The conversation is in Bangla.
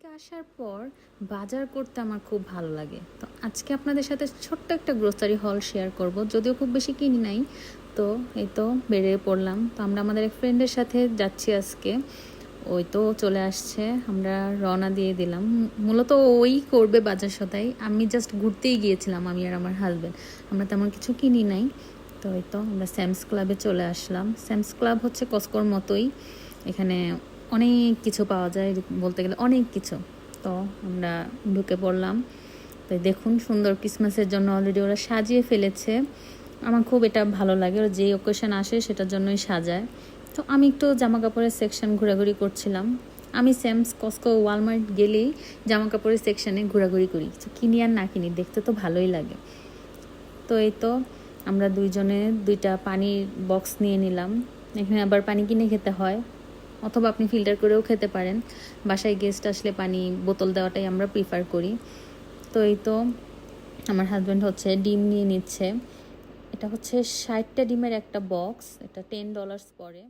থেকে আসার পর বাজার করতে আমার খুব ভালো লাগে। তো আজকে আপনাদের সাথে ছোট্ট একটা গ্রোসারি হল শেয়ার করব, যদিও খুব বেশি কিনি নাই। তো এই তো বেরিয়ে পড়লাম। তো আমরা আমাদের এক ফ্রেন্ডের সাথে যাচ্ছি আজকে। ওই তো চলে আসছে, আমরা রওনা দিয়ে দিলাম। মূলত ওই করবে বাজার সদাই। আমি জাস্ট ঘুরতেই গিয়েছিলাম, আমি আর আমার হাজব্যান্ড আমরা তেমন কিছু কিনি নাই। তো এই তো আমরা স্যামস ক্লাবে চলে আসলাম। স্যামস ক্লাব হচ্ছে কসকোর মতোই। এখানে অনেক কিছু পাওয়া যায় বলতে গেলে অনেক কিছু। তো আমরা ঢুকে পড়লাম। তো দেখুন সুন্দর ক্রিসমাসের জন্য অলরেডি ওরা সাজিয়ে ফেলেছে। আমার খুব এটা ভালো লাগে। ওরা যেই ওকেশন আসে সেটার জন্যই সাজায়। তো আমি একটু জামা কাপড়ের সেকশন ঘোরাঘুরি করছিলাম। আমি স্যামস কসকো ওয়ালমার্ট গেলেই জামা কাপড়ের সেকশনে ঘোরাঘুরি করি। কিনি আর না কিনি, দেখতে তো ভালোই লাগে। তো এই তো আমরা দুইজনে দুইটা পানির বক্স নিয়ে নিলাম। এখানে আবার পানি কিনে খেতে হয়। অথবা আপনি ফিল্টার করেও খেতে পারেন। বাসায় গেস্ট আসলে পানি, বোতল দেওয়াটাই আমরা প্রিফার করি। তো এই তো আমার হাজব্যান্ড হচ্ছে ডিম নিয়ে নিচ্ছে। এটা হচ্ছে ষাটটা ডিমের একটা বক্স এটা টেন ডলার্স পড়ে